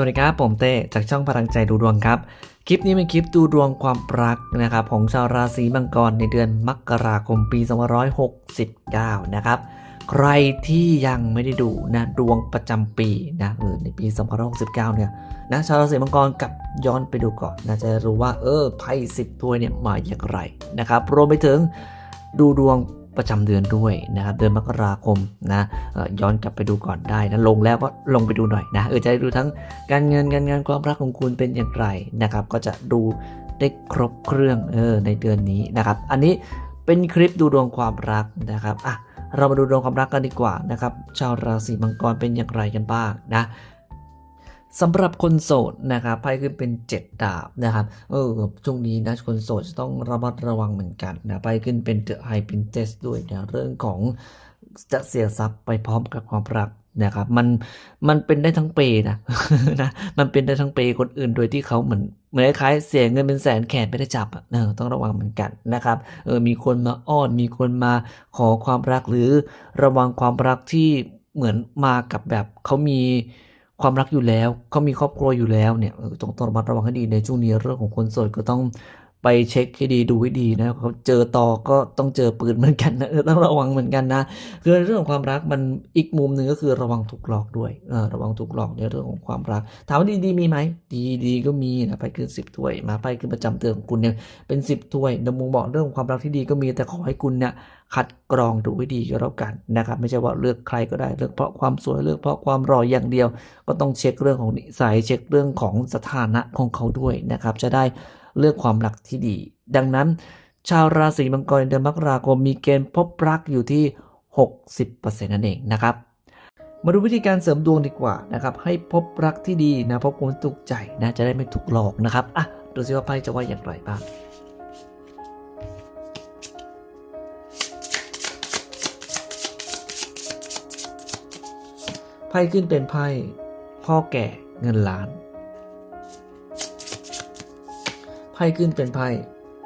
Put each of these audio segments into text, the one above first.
สวัสดีครับ ผมเต้จากช่องพลังใจดูดวงครับ คลิปนี้เป็นคลิปดูดวงความรักนะครับของชาวราศีมังกรในเดือนมกราคมปี 2569 นะครับ ใครที่ยังไม่ได้ดูนะดวงประจำปีนะเออในปี 2569 เนี่ยนะชาวราศีมังกรกับย้อนไปดูก่อนนะจะรู้ว่าเออไพ่สิบถ้วยเนี่ยมาอย่างไรนะครับรวมไปถึงดูดวง ประจำเดือนด้วยนะครับเดือนมกราคมนะย้อนกลับไปดูก่อนได้นะลงแล้วก็ลงไปดูหน่อยนะเออจะได้ดูทั้งการเงินการงานความรักของคุณเป็นอย่างไรนะครับ ก็จะดูได้ครบเครื่องเออในเดือนนี้นะครับ อันนี้เป็นคลิปดูดวงความรักนะครับอะเรามาดูดวงความรักกันดีกว่านะครับ ชาวราศีมังกรเป็นอย่างไรกันบ้างนะ สำหรับคนโสดนะครับไพ่ขึ้นเป็น 7 ดาบนะครับเออช่วงนี้นะคนโสดจะต้องระมัดระวังเหมือนกันนะไพ่ขึ้นเป็นเดอะไฮพินเทสด้วยนะเรื่องของจะเสียทรัพย์ไปพร้อมกับความรักนะครับมันมันเป็นได้ทั้งเปย์นะนะมันเป็นได้ทั้งเปย์คนอื่นโดยที่เขาเหมือนเหมือนคล้ายๆเสียเงินเป็นแสนแขนไม่ได้จับอะเออต้องระวังเหมือนกันนะครับเออมีคนมาอ้อนมีคนมาขอความรักหรือระวังความรักที่เหมือนมากับแบบเขามี ความรักอยู่แล้วเขามีครอบครัวอยู่แล้วเนี่ยเออต้องต้องระมัดระวังให้ดีในช่วงนี้เรื่องของคนโสดก็ต้อง ไปเช็คให้ดีดูให้ดีนะเขาเจอต่อก็ต้องเจอปืนเหมือนกันนะต้องระวังเหมือนกันนะคือเรื่องของความรักมันอีกมุมหนึ่งก็คือระวังถูกหลอกด้วยเออระวังถูกหลอกในเรื่องของความรัก ถามว่าดีๆมีไหมดีดีก็มีนะไปขึ้นสิบถ้วยมาไปขึ้นประจำเตือนของคุณเนี่ยเป็นสิบถ้วยนมุมบอกเรื่องของความรักที่ดีก็มีแต่ขอให้คุณเนี่ยคัดกรองดูให้ดีก็แล้วกันนะครับไม่ใช่ว่าเลือกใครก็ได้เลือกเพราะความสวยเลือกเพราะความรออย่างเดียว ก็ต้องเช็คเรื่องของนิสัยเช็คเรื่องของสถานะของเขาด้วยนะครับจะได้ เลือกความรักที่ดี ดังนั้น ชาวราศีมังกรเดือนมกราคมมีเกณฑ์พบรักอยู่ที่ 60%นั่นเองนะครับ มาดูวิธีการเสริมดวงดีกว่านะครับ ให้พบรักที่ดีนะพบคนถูกใจนะจะได้ไม่ถูกหลอกนะครับอะดูสิว่าไพ่จะว่าอย่างไรบ้างไพ่ขึ้นเป็นไพ่พ่อแก่เงินล้าน พ่ขึ้นเป็นไพ่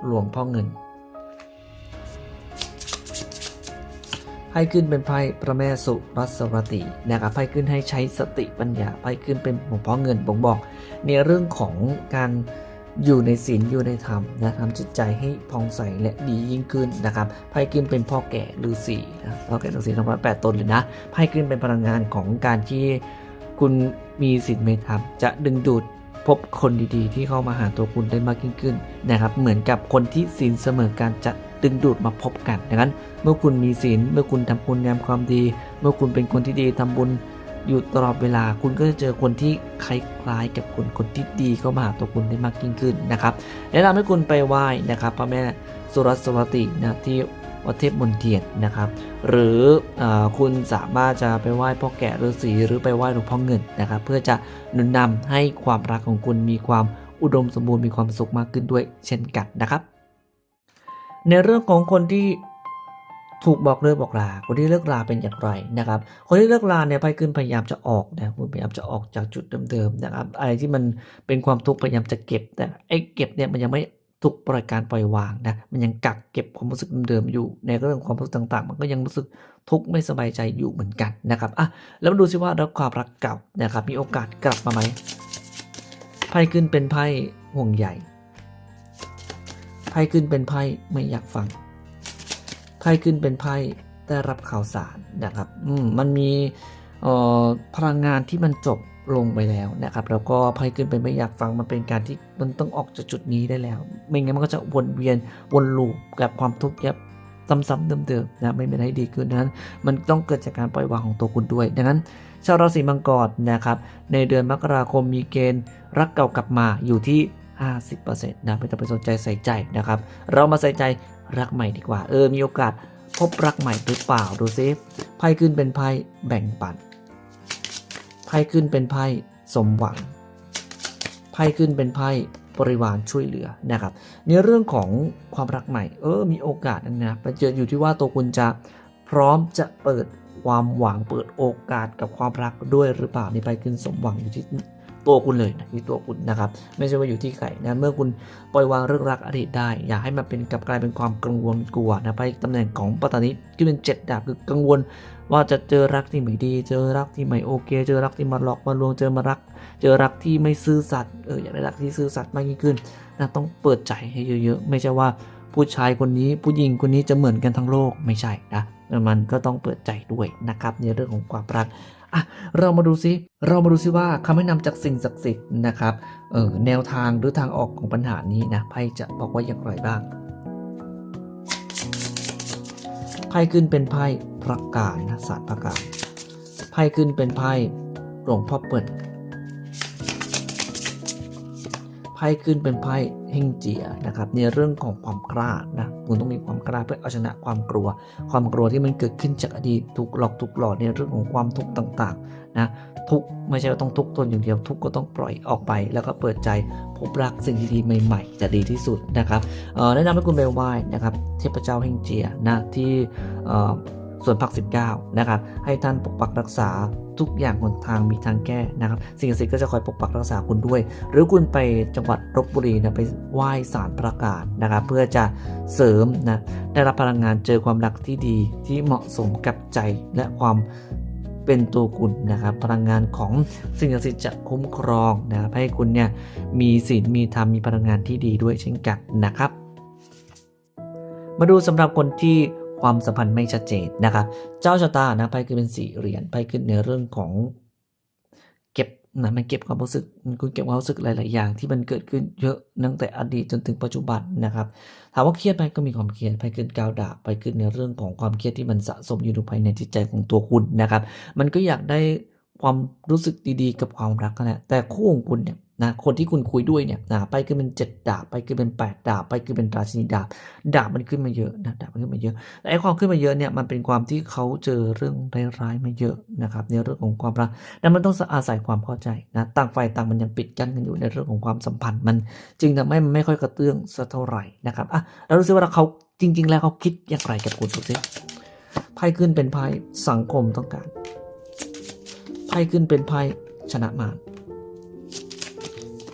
หลวงพ่อเงินไพ่ขึ้นเป็นไพ่พระแม่สุรัสวตีนะครับไพ่ขึ้นให้ใช้สติปัญญาไพ่ขึ้นเป็นหลวงพ่อเงินบ่งบอก ในเรื่องของการอยู่ในศีลอยู่ในธรรมนะทำจิตใจให้ผ่องใสและดียิ่งขึ้นนะครับไพ่ขึ้นเป็นพ่อแก่ฤาษีนะพ่อแก่ฤาษีทั้งหมดแปดตนเลยนะไพ่ขึ้นเป็นพลังงานของการที่คุณมีศีลเมตธรรมจะดึงดูด พบคนดีๆ ที่เข้ามาหาตัวคุณได้มากยิ่งขึ้นนะครับ เหมือนกับคนที่ศีลเสมอกันจะดึงดูดมาพบกันดังนั้น เมื่อคุณมีศีลเมื่อคุณทำบุญงามความดี เมื่อคุณเป็นคนที่ดีทำบุญอยู่ตลอดเวลาคุณก็จะเจอคนที่คล้ายๆกับคุณคนที่ดีเข้ามาหาตัวคุณได้มากยิ่งขึ้นนะครับแนะนำให้คุณไปไหว้นะครับพระแม่สุรัสวตีนะที่ วัดเทพมนเทียนนะครับ หรืออคุณสามารถจะไปไหว้พ่อแก่ฤาษีหรือไปไหว้หลวงพ่อเงินนะครับ เพื่อจะหนุนนำให้ความรักของคุณมีความอุดมสมบูรณ์มีความสุขมากขึ้นด้วยเช่นกันนะครับ ในเรื่องของคนที่ถูกบอกเลิกบอกลา คนที่เลิกลาเป็นอย่างไรนะครับ คนที่เลิกลาเนี่ยไพ่ขึ้นพยายามจะออกนะคุณพยายามจะออกจากจุดเดิมๆนะครับ อะไรที่มันเป็นความทุกข์พยายามจะเก็บ แต่ไอ้เก็บเนี่ยมันยังไม่ ถูกปล่อยการปล่อยวางนะมันยังกักเก็บความรู้สึกเดิมๆอยู่ ในเรื่องความรู้สึกต่างๆ มันก็ยังรู้สึกทุกข์ไม่สบายใจอยู่เหมือนกันนะครับอะแล้วมาดูซิว่าแล้วความรักเก่านะครับมีโอกาสกลับมาไหมไพ่ขึ้นเป็นไพ่ห่วงใหญ่ไพ่ขึ้นเป็นไพ่ไม่อยากฟังไพ่ขึ้นเป็นไพ่ได้รับข่าวสารนะครับ อืมมันมี พลังงานที่มันจบลงไปแล้วนะครับแล้วก็ไพ่ขึ้นเป็นไม่อยากฟังมันเป็นการที่มันต้องออกจากจุดนี้ได้แล้ว ไม่งั้นมันก็จะวนเวียนวนลูปกับความทุกข์ยับซ้ำๆเดิมๆนะไม่เป็นให้ดีขึ้นดังนั้น มันต้องเกิดจากการปล่อยวางของตัวคุณด้วย ดังนั้น ชาวราศีมังกรนะครับ ในเดือนมกราคมมีเกณฑ์รักเก่ากลับมาอยู่ที่ 50%นะไม่ต้องไปสนใจใส่ใจนะครับ เรามาใส่ใจรักใหม่ดีกว่า เออมีโอกาสพบรักใหม่หรือเปล่าดูซิไพ่ขึ้นเป็นไพ่แบ่งปัน พ่ขึ้นเป็นไพ่สมหวัง ไพ่ขึ้นเป็นไพ่บริวารช่วยเหลือนะครับ ในเรื่องของความรักใหม่ เออ มีโอกาสนะนะมันจะอยู่ที่ว่าตัวคุณจะพร้อมจะเปิดความหวังเปิดโอกาสกับความรักด้วยหรือเปล่านี่ไปขึ้นสมหวังอยู่ที่ตัวคุณเลยนะที่ตัวคุณนะครับ ไม่ใช่ว่าอยู่ที่ใครนะเมื่อคุณปล่อยวางเรื่องรักอดีตได้ อย่าให้มันเป็นกลับกลายเป็นความกังวลกลัวนะไปตำแหน่งของปัตตานีที่เป็นเจ็ดดาบคือกังวล ว่าจะเจอรักที่ไม่ดี เจอรักที่ไม่โอเค เจอรักที่มาหลอกมาลวง เจอมารัก เจอรักที่ไม่ซื่อสัตย์เอออยากได้รักที่ซื่อสัตย์มากยิ่งขึ้นนะต้องเปิดใจให้เยอะๆ ไม่ใช่ว่าผู้ชายคนนี้ผู้หญิงคนนี้จะเหมือนกันทั้งโลกไม่ใช่นะมันก็ต้องเปิดใจด้วยนะครับในเรื่องของความรักอะเรามาดูซิเรามาดูซิว่าคำแนะนำจากสิ่งศักดิ์สิทธิ์นะครับเออแนวทางหรือทางออกของปัญหานี้นะไพ่จะบอกว่าอย่างไรบ้างไพ่ขึ้นเป็นไพ่ ประกาศนะศาสตร์ประกาศไพ่ขึ้นเป็นไพ่หลวงพ่อเปิ่นไพ่ขึ้นเป็นไพ่เฮงเจียนะครับในเรื่องของความกล้านะคุณต้องมีความกล้าเพื่อเอาชนะความกลัว ความกลัวที่มันเกิดขึ้นจากอดีตถูกหลอกถูกหลอกในเรื่องของความทุกข์ต่างๆนะทุกไม่ใช่ว่าต้องทุกตนอย่างเดียวทุกก็ต้องปล่อยออกไป แล้วก็เปิดใจพบรักสิ่งดีๆใหม่ ๆ จะดีที่สุดนะครับแนะนำให้คุณไปไหว้นะครับเทพเจ้าเฮงเจียนะที่ ส่วนผัก19 นะครับ ให้ท่านปกปักรักษาทุกอย่างบนทางมีทางแก้นะครับ สิ่งศักดิ์สิทธิ์ก็จะคอยปกปักรักษาคุณด้วย หรือคุณไปจังหวัดลบบุรีนะไปไหว้สารประกาศนะครับ เพื่อจะเสริมนะได้รับพลังงานเจอความรักที่ดีที่เหมาะสมกับใจและความเป็นตัวคุณนะครับพลังงานของสิ่งศักดิ์สิทธิ์จะคุ้มครองนะครับให้คุณเนี่ยมีศีลมีธรรมมีพลังงานที่ดีด้วยเช่นกันนะครับ มาดูสำหรับคนที่ ความสัมพันธ์ไม่ชัดเจนนะครับ เจ้าชะตานะไพ่คือเป็นสี่เหรียญไพ่ขึ้นในเรื่องของเก็บนะมันเก็บความรู้สึกคุณเก็บความรู้สึกหลาย ๆ อย่างที่มันเกิดขึ้นเยอะตั้งแต่อดีตจนถึงปัจจุบันนะครับ ถามว่าเครียดไหมก็มีความเครียดไพ่ขึ้นกาวดาบไพ่ขึ้นในเรื่องของความเครียดที่มันสะสมอยู่ภายในจิตใจของตัวคุณนะครับ มันก็อยากได้ความรู้สึกดี ๆ กับความรักนั่นแหละแต่คู่ของคุณเนี่ย นะคนที่คุณคุยด้วยเนี่ยนะไปคือเป็นเจ็ดดาบ ไปคือเป็นแปดดาบ ไปคือเป็นราชินีดาบ ดาบมันขึ้นมาเยอะนะดาบมันขึ้นมาเยอะแต่ไอ้ความขึ้นมาเยอะเนี่ยมันเป็นความที่เขาเจอเรื่องร้ายๆมาเยอะนะครับในเรื่องของความรักแล้วมันต้องอาศัยความเข้าใจนะต่างฝ่ายต่างมันยังปิดกั้นกันอยู่ในเรื่องของความสัมพันธ์มัน จึงทำให้มันไม่ค่อยกระเตื้องสักเท่าไหร่นะครับอะเรารู้สึกว่าเขาจริง ๆ แล้วเขาคิดอย่างไรกับคุณสุดสิไพ่ขึ้นเป็นไพ่สังคมต้องการไพ่ขึ้นเป็นไพ่ชนะมาร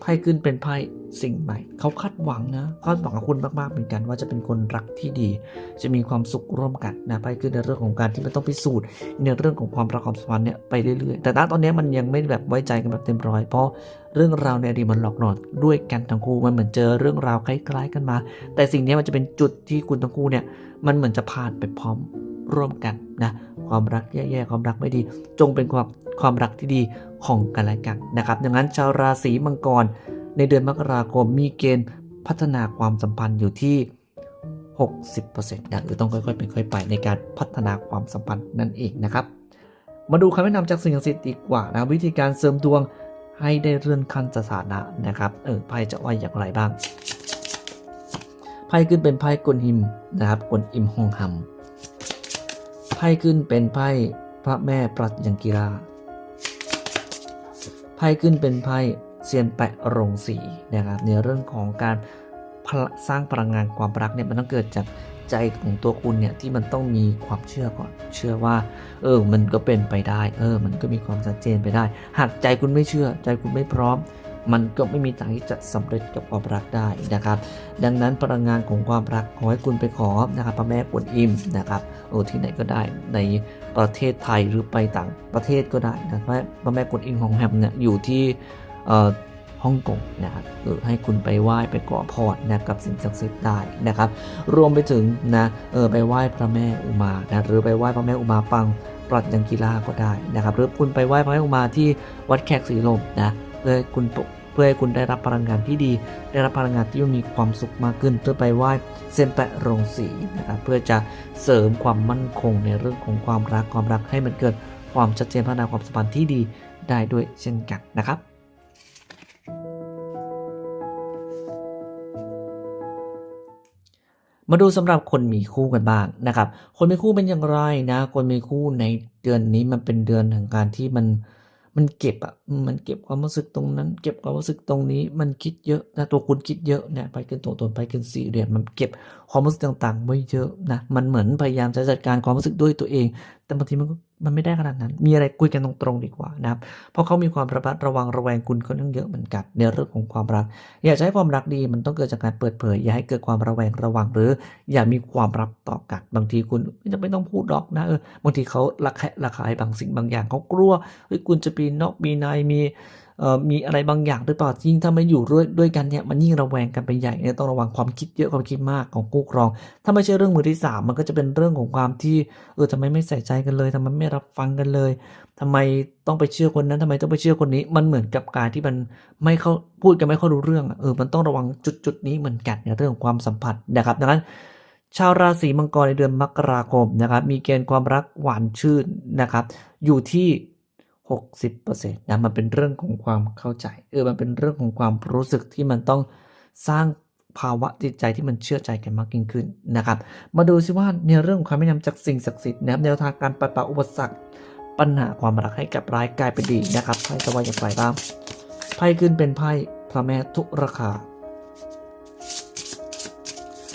ไพ่ขึ้นเป็นไพ่สิ่งใหม่ เขาคาดหวังนะคาดหวังกับคุณมากๆเหมือนกัน ว่าจะเป็นคนรักที่ดี จะมีความสุขร่วมกันนะไพ่ขึ้นในเรื่องของการที่มันต้องพิสูจน์ในเรื่องของความรักความสัมพันธ์เนี่ยไปเรื่อยๆ แต่ณตอนนี้มันยังไม่แบบไว้ใจกันแบบเต็มร้อยเพราะเรื่องราวในอดีตมันหลอกหลอนด้วยกันทั้งคู่มันเหมือนเจอเรื่องราวคล้าย ๆ กันมา แต่สิ่งนี้มันจะเป็นจุดที่คุณทั้งคู่เนี่ยมันเหมือนจะผ่านไปพร้อมร่วมกันนะ ความรักแย่ๆความรักไม่ดี จงเป็นความความรักที่ดีของกันและกันนะครับดังนั้นชาวราศีมังกร ในเดือนมกราคมมีเกณฑ์พัฒนาความสัมพันธ์อยู่ที่ 60%นะหรือต้องค่อยๆเป็นค่อยไปในการพัฒนาความสัมพันธ์นั่นเองนะครับ มาดูคำแนะนำจากสิ่งศักดิ์สิทธิ์ดีกว่านะวิธีการเสริมดวงให้ได้เลื่อนขั้นสถานะนะครับ เออไพ่จะว่าอย่างไรบ้าง ไพ่ขึ้นเป็นไพ่กลหิมนะครับกลอิมฮองฮัม ไพ่ขึ้นเป็นไพ่พระแม่ปรัชยังกีฬาไพ่ขึ้นเป็นไพ่เซียนแปะโรงสีนะครับในเรื่องของการสร้างพลังงานความรักเนี่ยมันต้องเกิดจากใจของตัวคุณเนี่ยที่มันต้องมีความเชื่อก่อน เชื่อว่า เออมันก็เป็นไปได้ เออ มันก็มีความชัดเจนไปได้ หากใจคุณไม่เชื่อ ใจคุณไม่พร้อม มันก็ไม่มีทางที่จะสำเร็จกับความรักได้นะครับ ดังนั้นพลังงานของความรักขอให้คุณไปขอนะครับพระแม่กวนอิมนะครับโอ้ที่ไหนก็ได้ในประเทศไทยหรือไปต่างประเทศก็ได้นะพระพระแม่กวนอิมของแฮมเนี่ยอยู่ที่ฮ่องกงนะครับหรือให้คุณไปไหว้ไปขอพรนะกับสิ่งศักดิ์สิทธิ์ได้นะครับ รวมไปถึงนะเออไปไหว้พระแม่อุมานะหรือไปไหว้พระแม่อุมาปังปรัชยังกีฬาก็ได้นะครับ หรือคุณไปไหว้พระแม่อุมาที่วัดแขกศรีลมนะเพื่อให้คุณปก พื่อให้คุณได้รับพลังงานที่ดี ได้รับพลังงานที่มีความสุขมากขึ้นเพื่อไปไหว้เซนแปะโรงสีนะครับเพื่อจะเสริมความมั่นคงในเรื่องของความรักความรักให้มันเกิดความชัดเจนพัฒนาความสัมพันธ์ที่ดีได้ด้วยเช่นกันนะครับมาดูสำหรับคนมีคู่กันบ้างนะครับ คนมีคู่เป็นอย่างไรนะ คนมีคู่ในเดือนนี้มันเป็นเดือนแห่งการที่มัน มันเก็บอะมันเก็บความรู้สึกตรงนั้น เก็บความรู้สึกตรงนี้ มันคิดเยอะนะตัวคุณคิดเยอะเนี่ยไปขึ้นตัวตนไปขึ้นสี่เหรียมมันเก็บความรู้สึกต่างๆไว้เยอะนะมันเหมือนพยายามจะจัดการความรู้สึกด้วยตัวเอง แต่บางทีมันก็มันไม่ได้ขนาดนั้น มีอะไรคุยกันตรงๆดีกว่านะครับ เพราะเขามีความระมัดระวังระแวงคุณค่อนข้างเยอะเหมือนกันในเรื่องของความรัก อยากใช้ความรักดีมันต้องเกิดจากการเปิดเผย อย่าให้เกิดความระแวงระวังหรือ อย่ามีความรับต่อกัน บางทีคุณไม่จำเป็นต้องพูดหรอกนะเออบางทีเขาระแคะระคายบางสิ่งบางอย่างเขากลัวเฮ้ยคุณจะปีนอกปีนในมี มีอะไรบางอย่างหรือเปล่ายิ่งถ้าไม่อยู่ด้วยด้วยกันเนี่ยมันยิ่งระแวงกันไปใหญ่เนี่ยต้องระวังความคิดเยอะความคิดมากของคู่ครอง ถ้าไม่ใช่เรื่องมือที่สามันก็จะเป็นเรื่องของความที่เออทำไมไม่ใส่ใจกันเลยทำไมไม่รับฟังกันเลยทำไมต้องไปเชื่อคนนั้นทำไมต้องไปเชื่อคนนี้ มันเหมือนกับการที่มันไม่เข้าพูดกันไม่เข้ารู้เรื่องเออมันต้องระวังจุดจุดนี้เหมือนกันในเรื่องของความสัมพันธ์นะครับดังนั้นชาวราศีมังกรในเดือนมกราคมนะครับมีเกณฑ์ความรักหวานชื่นนะครับอยู่ที่ 60%นะมันเป็นเรื่องของความเข้าใจเออมันเป็นเรื่องของความรู้สึกที่มันต้องสร้างภาวะจิตใจที่มันเชื่อใจกันมากยิ่งขึ้นนะครับ มาดูซิว่าในเรื่องของความแนะนำจากสิ่งศักดิ์สิทธิ์นะครับแนวทางการปัดเป่าอุปสรรคปัญหาความรักให้กับร้ายกลายเป็นดีนะครับไพ่จะว่าอย่างไรบ้างไพ่ขึ้นเป็นไพ่พระแม่ทุราคา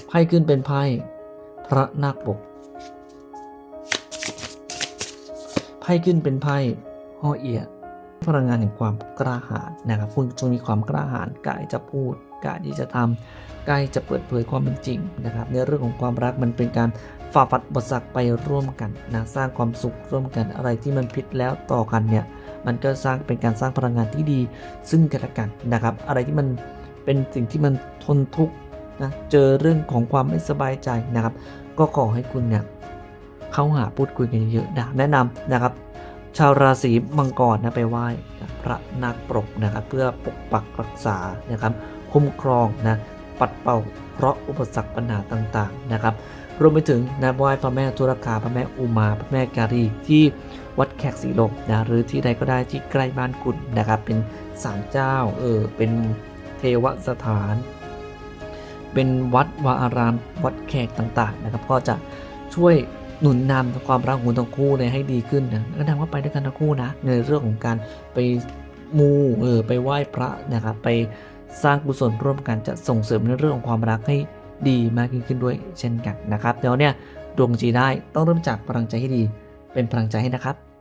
ไพ่ขึ้นเป็นไพ่พระนาคปกไพ่ขึ้นเป็นไพ่ห่ อเอียพลังงานแห่งความกล้าหาญนะครับ คุณจงมีความกล้าหาญกล้าจะพูดกล้าที่จะทำกล้าจะเปิดเผยความเป็นจริงนะครับ ในเรื่องของความรักมันเป็นการฝ่าฟัดอุปสรรคไปร่วมกันนะสร้างความสุขร่วมกันอะไรที่มันผิดแล้วต่อกันเนี่ยมันก็สร้างเป็นการสร้างพลังงานที่ดี ซึ่งกันและกันนะครับ อะไรที่มันเป็นสิ่งที่มันทนทุกข์นะเจอเรื่องของความไม่สบายใจนะครับ ก็ขอให้คุณเนี่ยเข้าหาพูดคุยกันเยอะๆนะแนะนำนะครับ ชาวราศีมังกรนะไปไหว้พระนาคปรกนะครับเพื่อปกปักรักษานะครับคุ้มครองนะปัดเป่าเคราะห์อุปสรรคปัญหาต่างๆนะครับรวมไปถึงนะไหว้พระแม่ทุรคาพระแม่อุมา พระแม่การีที่วัดแขกสีลมนะหรือที่ใดก็ได้ที่ใกล้บ้านคุณนะครับ เป็นศาลเจ้าเออเป็นเทวสถาน เป็นวัดวาอาราม วัดแขกต่างๆนะครับ ก็จะช่วย หนุนนำความรักของคุณทั้งคู่เนี่ยให้ดีขึ้นนะก็แสดงว่าไปด้วยกันทั้งคู่นะในเรื่องของการไปมูเออไปไหว้พระนะครับไปสร้างกุศลร่วมกันจะส่งเสริมในเรื่องของความรักให้ดีมากยิ่งขึ้นด้วยเช่นกันนะครับเดี๋ยวเนี่ยดวงจีได้ต้องเริ่มจากพลังใจให้ดี เป็นพลังใจให้นะครับ